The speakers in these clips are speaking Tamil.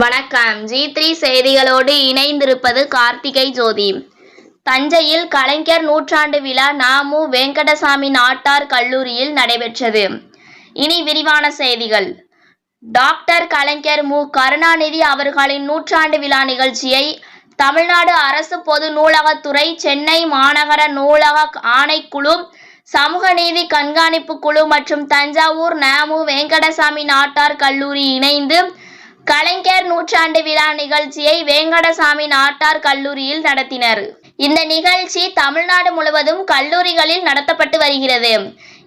வணக்கம். ஜி த்ரீ செய்திகளோடு இணைந்திருப்பது கார்த்திகை ஜோதி. தஞ்சையில் கலைஞர் நூற்றாண்டு விழா நாமு வெங்கடசாமி நாட்டார் கல்லூரியில் நடைபெற்றது. இனி விரிவான செய்திகள். டாக்டர் கலைஞர் மு. கருணாநிதி அவர்களின் நூற்றாண்டு விழா நிகழ்ச்சியை தமிழ்நாடு அரசு பொது நூலகத்துறை சென்னை மாநகர நூலக ஆணைக்குழு சமூக நீதி கண்காணிப்பு குழு மற்றும் தஞ்சாவூர் நாமு வெங்கடசாமி நாட்டார் கல்லூரி இணைந்து கலைஞர் நூற்றாண்டு விழா நிகழ்ச்சியை வேங்கடசாமி நாட்டார் கல்லூரியில் நடத்தினர். இந்த நிகழ்ச்சி தமிழ்நாடு முழுவதும் கல்லூரிகளில் நடத்தப்பட்டு வருகிறது.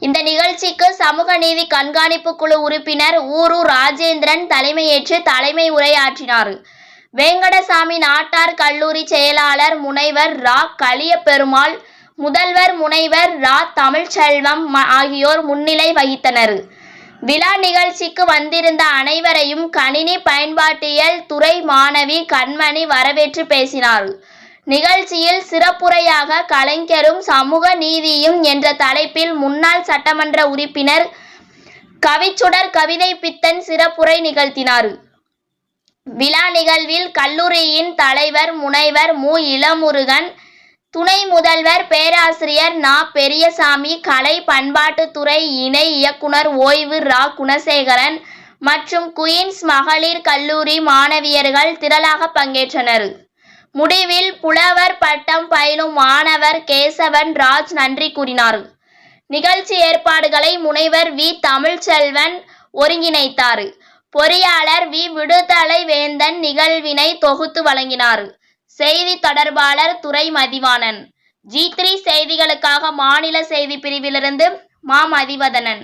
இந்த நிகழ்ச்சிக்கு சமூக நீதி கண்காணிப்பு குழு உறுப்பினர் ஊரு ராஜேந்திரன் தலைமையேற்று தலைமை உரையாற்றினார். வேங்கடசாமி நாட்டார் கல்லூரி செயலாளர் முனைவர் ரா. களியபெருமாள் முதல்வர் முனைவர் ரா. தமிழ்ச்செல்வம் ஆகியோர் முன்னிலை வகித்தனர். விழா நிகழ்ச்சிக்கு வந்திருந்த அனைவரையும் கணினி பயன்பாட்டியல் துறை மாணவி கண்மணி வரவேற்று பேசினார் நிகழ்ச்சியில் சிறப்புரையாக கலைஞரும் சமூக நீதியும் என்ற தலைப்பில் முன்னாள் சட்டமன்ற உறுப்பினர் கவிச்சுடர் கவிதை பித்தன் சிறப்புரை நிகழ்த்தினார். விழா நிகழ்வில் கல்லூரியின் தலைவர் முனைவர் மு. இளமுருகன் துணை முதல்வர் பேராசிரியர் நா. பெரியசாமி கலை பண்பாட்டுத்துறை இணை இயக்குனர் ஓய்வு ரா. குணசேகரன் மற்றும் குயின்ஸ் மகளிர் கல்லூரி மாணவியர்கள் திரளாக பங்கேற்றனர். முடிவில் புலவர் பட்டம் பயிலும் மாணவர் கேசவன் ராஜ் நன்றி கூறினார். நிகழ்ச்சி ஏற்பாடுகளை முனைவர் வி. தமிழ்ச்செல்வன் ஒருங்கிணைத்தார். பொறியாளர் வி. விடுதலை வேந்தன் நிகழ்வினை தொகுத்து வழங்கினார். செய்தி தொடர்பாளர் துறை மதிவாணன் ஜி த்ரீ செய்திகளுக்காக மாநில செய்தி பிரிவிலிருந்து மா மதிவதனன்